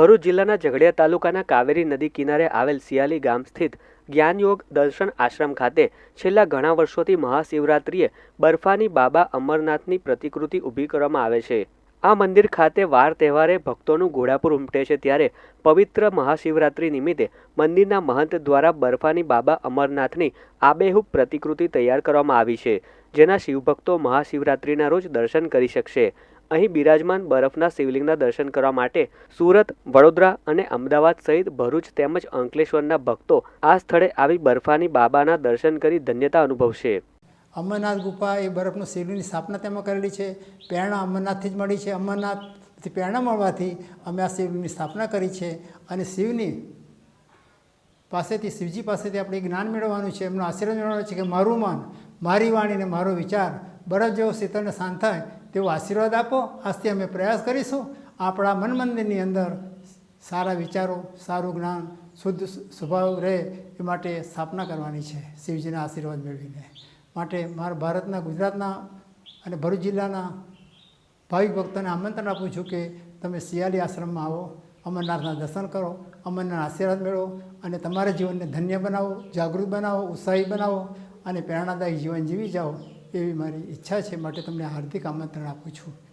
ભરૂચ જિલ્લાના ઝઘડિયા તાલુકાના કાવેરી નદી કિનારે આવેલ સિયાલી ગામ સ્થિત જ્ઞાનયોગ દર્શન આશ્રમ ખાતે છેલ્લા ઘણા વર્ષોથી મહાશિવરાત્રિએ બર્ફાની બાબા અમરનાથની પ્રતિકૃતિ ઊભી કરવામાં આવે છે. આ મંદિર ખાતે વાર તહેવારે ભક્તોનું ઘોડાપુર ઉમટે છે ત્યારે પવિત્ર મહાશિવરાત્રિ નિમિત્તે મંદિરના મહંત દ્વારા બર્ફાની બાબા અમરનાથની આબેહૂબ પ્રતિકૃતિ તૈયાર કરવામાં આવી છે, જેના શિવભક્તો મહાશિવરાત્રિના રોજ દર્શન કરી શકશે. અહીં બિરાજમાન બરફના શિવલિંગના દર્શન કરવા માટે સુરત, વડોદરા અને અમદાવાદ સહિત ભરૂચ તેમજ અંકલેશ્વરના ભક્તો આ સ્થળે આવી બરફાની બાબાના દર્શન કરી ધન્યતા અનુભવશે. અમરનાથ ગુફા એ બરફનું શિવલિંગની સ્થાપના તેમાં કરેલી છે. પ્રેરણા અમરનાથથી જ મળી છે. અમરનાથથી પ્રેરણા મળવાથી અમે આ શિવલિંગની સ્થાપના કરી છે અને શિવની પાસેથી, શિવજી પાસેથી આપણે જ્ઞાન મેળવવાનું છે. એમનો આશીર્વાદ મેળવવાનો છે કે મારું મન, મારી વાણી અને મારો વિચાર, બરફ જેવો શીતળને શાંત થાય તેવો આશીર્વાદ આપો. આજથી અમે પ્રયાસ કરીશું આપણા મન મંદિરની અંદર સારા વિચારો, સારું જ્ઞાન, શુદ્ધ સ્વભાવ રહે એ માટે સ્થાપના કરવાની છે. શિવજીના આશીર્વાદ મેળવીને. માટે મારા ભારતના, ગુજરાતના અને ભરૂચ જિલ્લાના ભાવિક ભક્તોને આમંત્રણ આપું છું કે તમે શિયાળી આશ્રમમાં આવો, અમરનાથના દર્શન કરો અમરનાથ આશીર્વાદ મેળવો અને તમારા જીવનને ધન્ય બનાવો, જાગૃત બનાવો, ઉત્સાહી બનાવો અને પ્રેરણાદાયક જીવન જીવી જાઓ. એવી મારી ઈચ્છા છે માટે તમને હાર્દિક આમંત્રણ આપું છું.